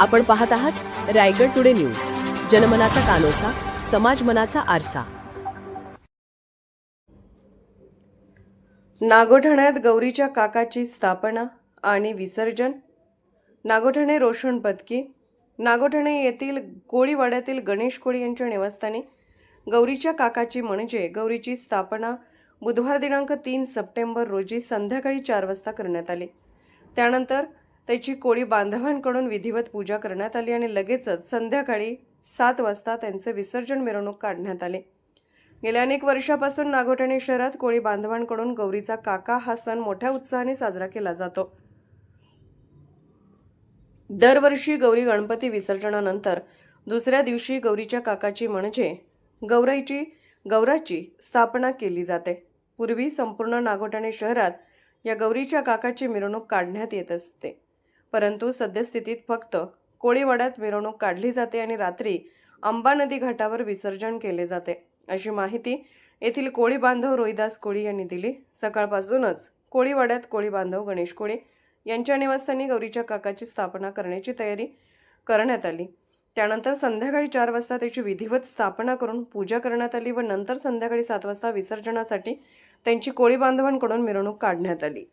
आपण पाहत आहात रायगड टुडे न्यूज. जनमनाचा कानोसा समाज मनाचा आरसा. नागोठण्यात गौरीच्या काकाची स्थापना आणि विसर्जन नागोठणे रोशन पदकी नागोठणे येथील कोळीवाड्यातील गणेश कोळी यांच्या निवासस्थानी गौरीच्या काकाची म्हणजे गौरीची स्थापना बुधवार दिनांक तीन सप्टेंबर रोजी संध्याकाळी चार वाजता करण्यात आली. त्यानंतर त्याची कोळी बांधवांकडून विधिवत पूजा करण्यात आली आणि लगेचच संध्याकाळी सात वाजता त्यांचे विसर्जन मिरवणूक काढण्यात आली. गेल्या अनेक वर्षापासून नागोठणे शहरात कोळी बांधवांकडून गौरीचा काका हा सण मोठ्या उत्साहाने साजरा केला जातो. दरवर्षी गौरी गणपती विसर्जनानंतर दुसऱ्या दिवशी गौरीच्या काकाची म्हणजे गौराईची गौराची स्थापना केली जाते. पूर्वी संपूर्ण नागोठणे शहरात या गौरीच्या काकाची मिरवणूक काढण्यात येत असते. परंतु सद्यस्थितीत फक्त कोळीवाड्यात मिरवणूक काढली जाते आणि रात्री अंबा नदी घाटावर विसर्जन केले जाते अशी माहिती येथील कोळी बांधव रोहिदास कोळी यांनी दिली. सकाळपासूनच कोळीवाड्यात कोळी बांधव गणेश कोळी यांच्या निवासस्थानी गौरीच्या काकाची स्थापना करण्याची तयारी करण्यात आली. त्यानंतर संध्याकाळी चार वाजता त्याची विधिवत स्थापना करून पूजा करण्यात आली व नंतर संध्याकाळी सात वाजता विसर्जनासाठी त्यांची कोळी बांधवांकडून मिरवणूक काढण्यात आली.